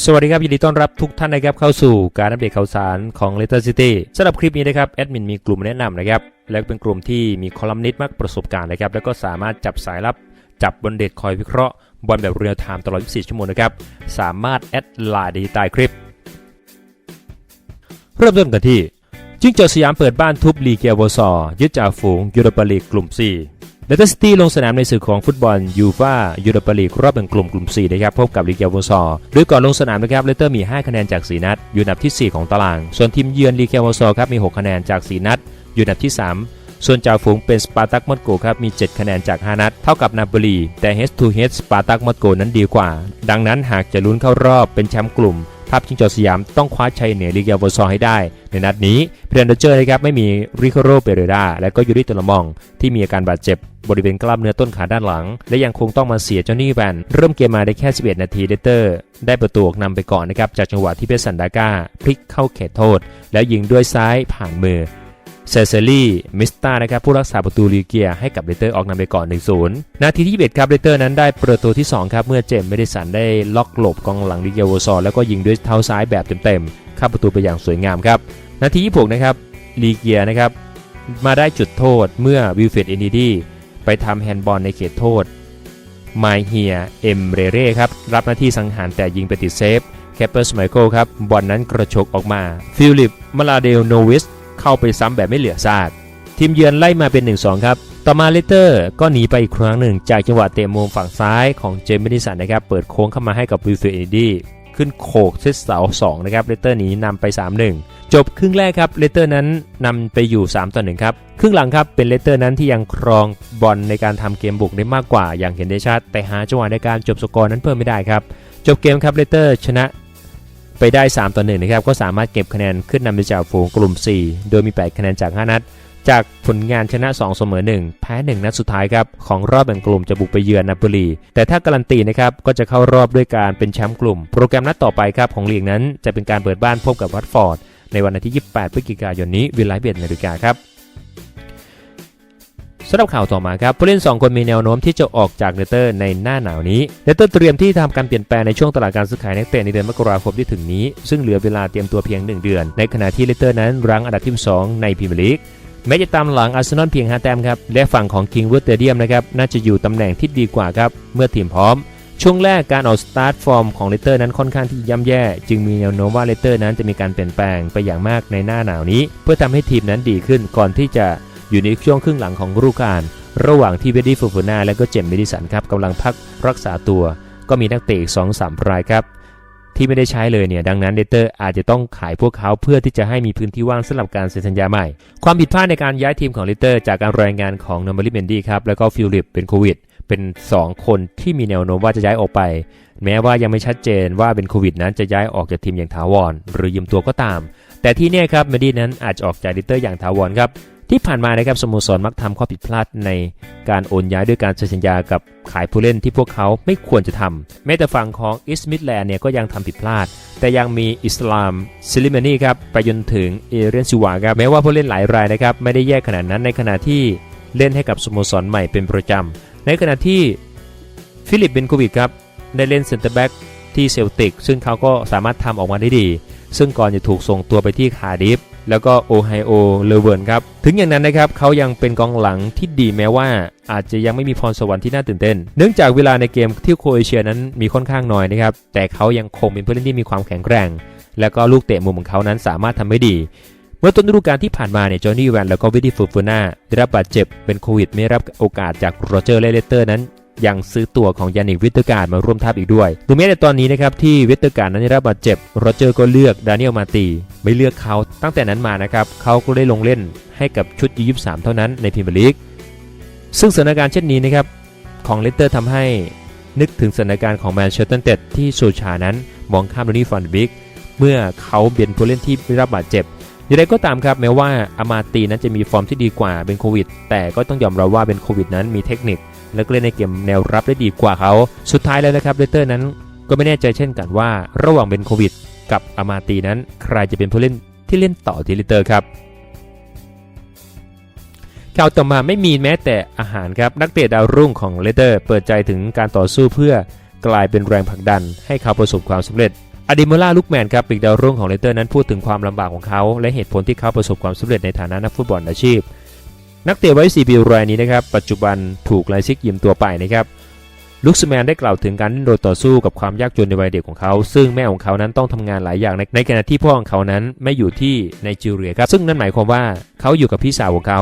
สวัสดีครับ ยินดีต้อนรับทุกท่านนะครับเข้าสู่การอัปเดตข่าวสารของ Letter City สำหรับคลิปนี้นะครับแอดมินมีกลุ่มแนะนำนะครับ และเป็นกลุ่มที่มีคอลัมนิสต์มากประสบการณ์นะครับ แล้วก็สามารถจับสายลับ จับบนเด็ดคอยวิเคราะห์บอลแบบเรียลไทม์ตลอด 24 ชั่วโมงนะครับ สามารถแอดไลน์ได้ใต้คลิป เริ่มต้นกันที่จิ้งโจสยามเปิดบ้านทุบลีเกียวซอยึดจ่าฝูงยูโรปาลีกกลุ่ม 4 เลสเตอร์ซิตี้ลงสนามในศึกของฟุตบอลยูฟายูโรปาลีกรอบแบ่งกลุ่มกลุ่ม 4 นะครับ พบกับลีเกียวซอร์โดยก่อนลงสนามนะครับเลสเตอร์มี 5 คะแนนจาก 4 นัด อยู่อันดับทีสี่4 ของตาราง ส่วนทีมเยือนลีเกียวซอร์ครับมี 6 คะแนนจาก 4 นัด อยู่อันดับที่ 3 ส่วนจ่าฝูงเป็นสปาร์ตักมอสโกครับมี 7 คะแนนจาก 5 นัด เท่ากับนาโปลีแต่ Head to Head สปาร์ตักมอสโกนั้นดีกว่า ดังนั้นหากจะลุ้นเข้ารอบเป็นแชมป์กลุ่ม ทัพชิงจอสยามต้องคว้าชัยเหนือลีเกียวซอให้ได้ ในนัดนี้เพียนเดเจอร์นะครับไม่มีริคาโรเปเรดาและก็ยูริเตลมอง ที่มีอาการบาดเจ็บบริเวณกล้ามเนื้อต้นขาด้านหลัง และยังคงต้องมาเสียเจ้านี่แวนเริ่มเกมมาได้แค่ 11 นาทีเดเตอร์ ได้ประตูนำไปก่อนนะครับจากจังหวะที่เพชรสันดาก้าพลิกเข้าเขตโทษ แล้วยิงด้วยซ้ายผ่านมือ เซเซลี่มิสตานะครับผู้รักษาประตูลีเกียให้กับเรเตอร์ออกนำไปก่อน 1-0 นาทีที่21ครับเรเตอร์นั้นได้ประตูที่ 2 ครับ เมื่อเจมส์เมดิสันได้ล็อกหลบกองหลังลีเกียวซอแล้วก็ยิงด้วยเท้าซ้ายแบบเต็มๆเข้าประตูไปอย่างสวยงามครับ นาที26นะครับลีเกียนะครับมาได้จุดโทษเมื่อวิลเฟดเอนิดีไปทำแฮนด์บอลในเขตโทษไมเฮียเอ็มเรเร่ครับรับหน้าที่สังหารแต่ยิงไปติดเซฟแคปเปอร์สไมเคิลครับบอลนั้นกระชกออกมาฟิลิปมาลาเดลโนวิส เข้าไปซ้ำแบบไม่เหลือซากทีมเยือนไล่มาเป็น 1-2 ครับ ต่อมาเลเตอร์ก็หนีไปอีกครั้งหนึ่ง จากจังหวะเตะมุมฝั่งซ้ายของเจมส์เมดิสันนะครับ เปิดโค้งเข้ามาให้กับวิลเฟรดดี้ขึ้นโขกเซตเสา2นะครับเลเตอร์หนีนำไป 3-1 จบครึ่งแรกครับเลเตอร์นั้นนำไปอยู่3ต่อ1ครับครึ่งหลังครับเป็นเลเตอร์นั้นที่ยังครองบอลในการทำเกมบุกได้มากกว่าอย่างเห็นได้ชัดแต่หาจังหวะในการจบสกอร์นั้นเพิ่มไม่ได้ครับจบเกมครับเลเตอร์ชนะ ไปได้ 3 ต่อ1นะครับก็สามารถเก็บคะแนนขึ้นนำไปจาฝูงกลุ่ม 4 โดยมี 8 คะแนนจาก 5 นัด จากผลงานชนะ 2 เสมอ 1 แพ้ 1 นัดสุดท้ายครับของรอบแบ่งกลุ่มจะบุกไปเยือนนาโปลี แต่ถ้าการันตีนะครับก็จะเข้ารอบด้วยการเป็นแชมป์กลุ่ม โปรแกรมนัดต่อไปครับของลีกนั้นจะเป็นการเปิดบ้านพบกับวัตฟอร์ดในวันอาทิตย์ที่28 พฤศจิกายนนี้เวลาเบียดนาฬิกาครับ สำหรับข่าวต่อมาครับผู้เล่น 2 คนมีแนวโน้มที่จะออกจากเนเตอร์ในหน้าหนาวนี้เนเตอร์เตรียมที่ทำการเปลี่ยนแปลงในช่วงตลาดการซื้อขายนักเตะในเดือนมกราคมที่ถึงนี้ ซึ่งเหลือเวลาเตรียมตัวเพียง 1 เดือน ในขณะที่เลเตอร์นั้นรั้งอันดับที่2ในพรีเมียร์ลีกแม้จะตามหลังอาร์เซนอลเพียง5แต้มครับและฝั่งของคิงวูดเตเดียมนะครับน่าจะอยู่ตำแหน่งที่ดีกว่าครับเมื่อทีมพร้อมช่วงแรกการออกสตาร์ทฟอร์มของเลเตอร์นั้นค่อนข้างที่ย่ำแย่ จึงมีแนวโน้มว่าเลเตอร์นั้นจะมีการเปลี่ยนแปลงไปอย่างมากในหน้าหนาวนี้ เพื่อทำให้ทีมนั้นดีขึ้นก่อนที่จะ อยู่ในช่วงครึ่งหลังของฤดูกาลระหว่างที่เวดดี้ฟูฟูน่าและก็เจมส์เมดิสันครับกำลังพักรักษาตัว ก็มีนักเตะอีก2 3รายครับที่ไม่ได้ใช้เลยเนี่ยดังนั้นเดเตอร์อาจจะต้องขายพวกเขาเพื่อที่จะให้มีพื้นที่ว่างสำหรับการเซ็นสัญญาใหม่ ความผิดพลาดในการย้ายทีมของเลเตอร์จากการรายงานของนอร์มาริเบนดี้ครับแล้วก็ฟิลิปเป็นโควิด เป็น 2 คนที่มีแนวโน้มว่าจะย้ายออกไป แม้ว่ายังไม่ชัดเจนว่าเป็นโควิดนั้นจะย้ายออกจากทีมอย่างถาวร หรือยืมตัวก็ตาม แต่ที่เนี่ยครับเมดี้นั้นอาจจะออกจากเลเตอร์อย่างถาวรครับ ที่ผ่านมานะครับสโมสรมักทำข้อผิดพลาดในการโอนย้ายด้วยการเซ็นสัญญากับขายผู้เล่นที่พวกเขาไม่ควรจะทำแม้แต่ฝั่งของอิสมิดแลนด์เนี่ยก็ยังทำผิดพลาด แต่ยังมีอิสลามซิลิมานีครับไปจนถึงเอเรนซิวาครับแม้ว่าผู้เล่นหลายรายนะครับไม่ได้แย่ขนาดนั้นในขณะที่เล่นให้กับสโมสรใหม่เป็นประจำในขณะที่ฟิลิปเบนโควิดครับได้เล่นเซนเตอร์แบ็กที่เซลติกซึ่งเขาก็สามารถทำออกมาได้ดี ซึ่งก่อนจะถูกส่งตัวไปที่คาดิฟ แล้วก็โอไฮโอเลเวิร์นครับ ถึงอย่างนั้นนะครับเขายังเป็นกองหลังที่ดีแม้ว่า อาจจะยังไม่มีพรสวรรค์ที่น่าตื่นเต้น เนื่องจากเวลาในเกมที่โครเอเชียนั้นมีค่อนข้างน้อยนะครับ แต่เขายังคงเป็นผู้เล่นที่มีความแข็งแกร่ง แล้วก็ลูกเตะมุมของเขานั้นสามารถทำได้ดี เมื่อต้นฤดูกาลที่ผ่านมาเนี่ยจอห์นนี่แวนแล้วก็วิดดี้ฟูฟูน่าได้รับบาดเจ็บเป็นโควิดไม่รับโอกาสจากโรเจอร์แลเลเตอร์นั้น ยังซื้อตัวของยานิกวิตเตอร์การ์ดมาร่วมทัพอีกด้วยดูแม้แต่ตอนนี้นะครับที่วิตเตอร์การ์ดนั้นได้รับบาดเจ็บโรเจอร์ก็เลือกดานิเอลมาตีไม่เลือกเขาตั้งแต่นั้นมานะครับเขาก็ได้ลงเล่นให้กับชุดยูยี่สามเท่านั้นในพรีเมียร์ลีกซึ่งสถานการณ์เช่นนี้นะครับของเลสเตอร์ทำให้นึกถึงสถานการณ์ของแมนเชสเตอร์ยูไนเต็ดที่โซชานั้นมองข้ามโดนี่ฟันบิกเมื่อเขาเป็นผู้เล่นที่ได้รับบาดเจ็บอย่างไรก็ตามครับแม้ว่าอามาตีนั้นจะมีฟอร์มที่ดีกว่าเป็นโควิด แต่ก็ต้องยอมรับว่าเป็นโควิดนั้นมีเทคนิค และก็เล่นในเกมแนวรับได้ดีกว่าเขา สุดท้ายแล้วนะครับเลเตอร์นั้นก็ไม่แน่ใจเช่นกันว่า ระหว่างเป็นโควิด กับอามาตีนั้น ใครจะเป็นผู้เล่นที่เล่นต่อทีเลเตอร์ครับข่าวต่อมาไม่มีแม้แต่อาหารครับนักเตะดาวรุ่งของเลเตอร์ เปิดใจถึงการต่อสู้เพื่อกลายเป็นแรงผลักดัน ให้เขาประสบความสำเร็จอดิมล่าลูกแมนครับปีกดาวรุ่งของเลเตอร์นั้นพูดถึงความลำบากของเขา และเหตุผลที่เขาประสบความสำเร็จในฐานะนักฟุตบอลอาชีพ นักเตะไว้4ปีรายนี้นะครับปัจจุบันถูกไลซิกยืมตัวไปนะครับลุคสแมนได้กล่าวถึงการดิ้นรนต่อสู้กับความยากจนในวัยเด็กของเขา ซึ่งแม่ของเขานั้นต้องทำงานหลายอย่าง ในขณะที่พ่อของเขานั้นไม่อยู่ที่ไนจีเรียครับ ซึ่งนั่นหมายความว่าเขาอยู่กับพี่สาวของเขา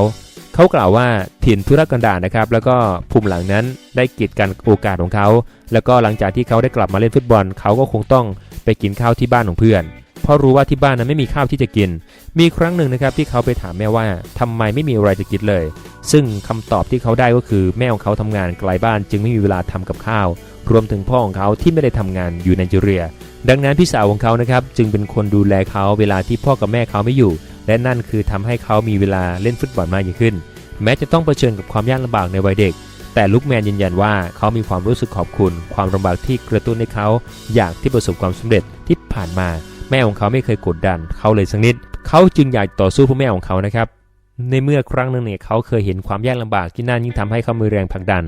เขากล่าวว่าถิ่นทุรกันดารนะครับ แล้วก็ภูมิหลังนั้นได้กีดกันโอกาสของเขา แล้วก็หลังจากที่เขาได้กลับมาเล่นฟุตบอล เขาก็คงต้องไปกินข้าวที่บ้านของเพื่อน ราะรู้ว่าที่บ้านนั้นไม่มีข้าวที่จะกิน มีครั้งหนึ่งนะครับที่เขาไปถามแม่ว่าทำไมไม่มีอะไรจะกินเลย ซึ่งคำตอบที่เขาได้ก็คือแม่ของเขาทำงานไกลบ้านจึงไม่มีเวลาทำกับข้าว รวมถึงพ่อของเขาที่ไม่ได้ทำงานอยู่ในจีเรีย ดังนั้นพี่สาวของเขานะครับจึงเป็นคนดูแลเขาเวลาที่พ่อกับแม่เขาไม่อยู่ และนั่นคือทำให้เขามีเวลาเล่นฟุตบอลมากยิ่งขึ้น แม้จะต้องเผชิญกับความยากลำบากในวัยเด็กแต่ลุกแมนยืนยันว่าเขามีความรู้สึกขอบคุณ ความลำบากที่กระตุ้นให้เขา อยากที่ประสบความสำเร็จที่ผ่านมา แม่ของเขาไม่เคยกดดันเขาเลยสักนิด เขาจึงอยากต่อสู้เพื่อแม่ของเขานะครับ ในเมื่อครั้งหนึ่งเนี่ยเขาเคยเห็นความยากลำบากที่นั่นยิ่งทำให้เขามีแรงผลักดัน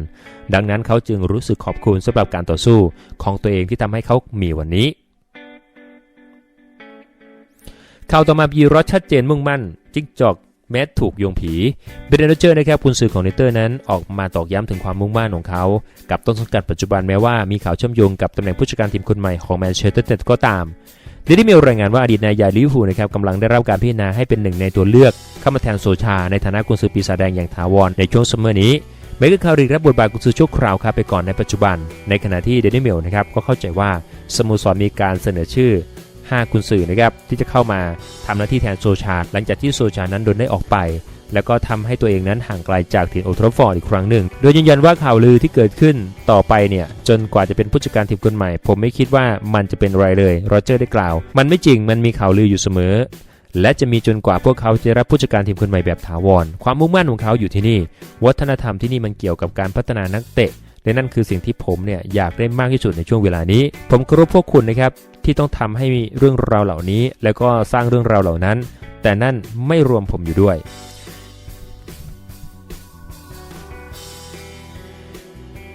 ดังนั้นเขาจึงรู้สึกขอบคุณสำหรับการต่อสู้ของตัวเองที่ทำให้เขามีวันนี้ข่าวต่อมาบีรอดชัดเจนมุ่งมั่น จิ๊กจอกแม้ถูกโยงผีเบรนเจอร์นะครับคุณสื่อของเนเตอร์นั้นออกมาตอกย้ำถึงความมุ่งมั่นของเขา กับต้นสังกัดปัจจุบันแม้ว่ามีข่าวเชื่อมโยงกับตำแหน่งผู้จัดการทีมคนใหม่ของแมนเชสเตอร์ยูไนเต็ดก็ตาม เดลี่มิลรายงานว่าอดีตนายใหญ่ลิเวอร์พูลนะครับกำลังได้รับการพิจารณาให้เป็นหนึ่งในตัวเลือกเข้ามาแทนโซชา ในฐานะกุนซือปีศาจแดงอย่างถาวรในช่วงซัมเมอร์นี้เมเกอร์คาริกรับบทบาทกุนซือชั่วคราวครับไปก่อนในปัจจุบัน ในขณะที่เดลี่มิลนะครับก็เข้าใจว่าสโมสรมีการเสนอชื่อ 5 กุนซือนะครับที่จะเข้ามาทำหน้าที่แทนโซชา หลังจากที่โซชานั้นโดนได้ออกไป แล้วก็ทำให้ตัวเองนั้นห่างไกลจากถิ่นโอทรฟฟอร์ดอีกครั้งหนึ่ง โดยยืนยันว่าข่าวลือที่เกิดขึ้นต่อไปเนี่ย จนกว่าจะเป็นผู้จัดการทีมคนใหม่ ผมไม่คิดว่ามันจะเป็นไรเลยโรเจอร์ได้กล่าว มันไม่จริงมันมีข่าวลืออยู่เสมอ และจะมีจนกว่าพวกเขาจะรับผู้จัดการทีมคนใหม่แบบถาวร ความมุ่งมั่นของเขาอยู่ที่นี่ วัฒนธรรมที่นี่มันเกี่ยวกับการพัฒนานักเตะและนั่นคือสิ่งที่ผมเนี่ยอยากได้มากที่สุดในช่วงเวลานี้ ผมเคารพวกคุณนะครับที่ต้องทำให้มีเรื่องราวเหล่านี้ แล้วก็สร้างเรื่องราวเหล่านั้น แต่นั่นไม่รวมผมอยู่ด้วย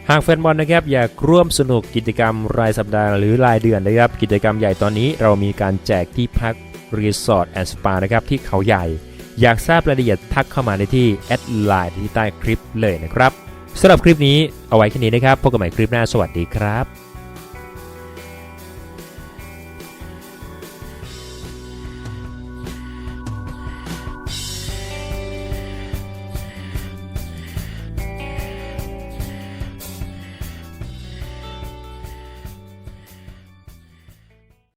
หากแฟนบอลนะครับอยากร่วมสนุกกิจกรรมรายสัปดาห์หรือรายเดือนนะครับ กิจกรรมใหญ่ตอนนี้เรามีการแจกที่พักรีสอร์ทแอนด์สปานะครับที่เขาใหญ่ อยากทราบรายละเอียดทักเข้ามาในที่แอดไลน์ที่ใต้คลิปเลยนะครับสำหรับคลิปนี้เอาไว้แค่นี้นะครับพบกันใหม่คลิปหน้าสวัสดีครับ